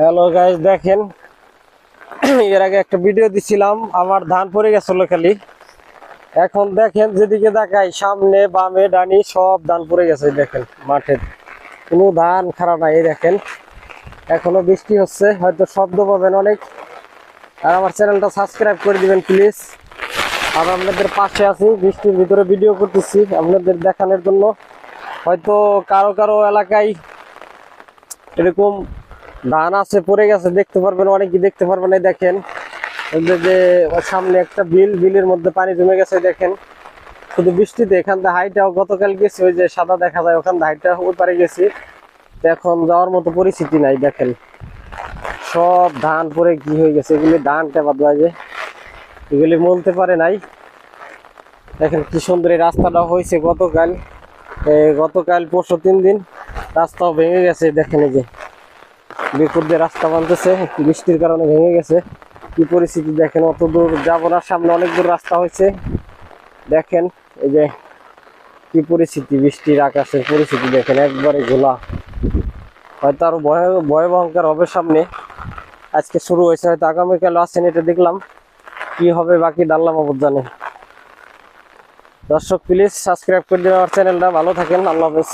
Hello guys দেখেন। এর আগে একটা ভিডিও দিছিলাম। আমার ধান পড়ে গেছিল খালি। এখন দেখেন, যেদিকে দেখাই সামনে, বামে, ডানি সব ধান পড়ে গেছে দেখেন, মাঠে। কোনো ধান খারাপ নাই দেখেন। এখনও বৃষ্টি হচ্ছে, হয়তো শব্দ পাবেন অনেক। আর আমার চ্যানেলটা সাবস্ক্রাইব করে দিবেন প্লিজ আর আপনাদের পাশে আছি, বৃষ্টির ভিতরে ভিডিও করতেছি, আপনাদের দেখানোর জন্য। হয়তো কারও কারও এলাকায় এরকম ধান আছে, পড়ে গেছে, দেখতে পারবেন অনেকে দেখতে পারবেন এই দেখেন। যে- সামনে একটা বিল, বিলের মধ্যে পানি জমে গেছে দেখেন। শুধু বৃষ্টিতে, এখান থেকে হাইটাও গতকাল গেছি, ওই যে সাদা দেখা যায়, ওখান থেকে হাইটা ওই পারে গেছি। এখন যাওয়ার মতো পরিস্থিতি নাই, দেখেন। সব ধান পরে কি হয়ে গেছে, এগুলি ধান টেপা দেওয়া যে, এগুলি মলতে পারে নাই। দেখেন কি সুন্দর এই রাস্তাটা হয়েছে গতকাল। গতকাল পরশু তিন দিন রাস্তাও ভেঙে গেছে, দেখেন এই যে। বিপুর দিয়ে রাস্তা বানতেছে বৃষ্টির কারণে ভেঙে গেছে। কি পরিস্থিতি দেখেন, অত দূর যাব না, সামনে অনেক দূর রাস্তা হয়েছে। দেখেন, এই যে কি পরিস্থিতি, বৃষ্টির আকাশের পরিস্থিতি দেখেন, একবারে গোলা হয়তো আরও ভয়, ভয়ভয়ঙ্কর হবে সামনে। আজকে শুরু হয়েছে, হয়তো আগামীকাল আসেন এটা দেখলাম। কি হবে বাকি ডাল্লা মাবুদ জানে। দর্শক প্লিজ সাবস্ক্রাইব করে দেবেন, আমার চ্যানেলটা। ভালো থাকেন, আল্লাহ হাফেজ।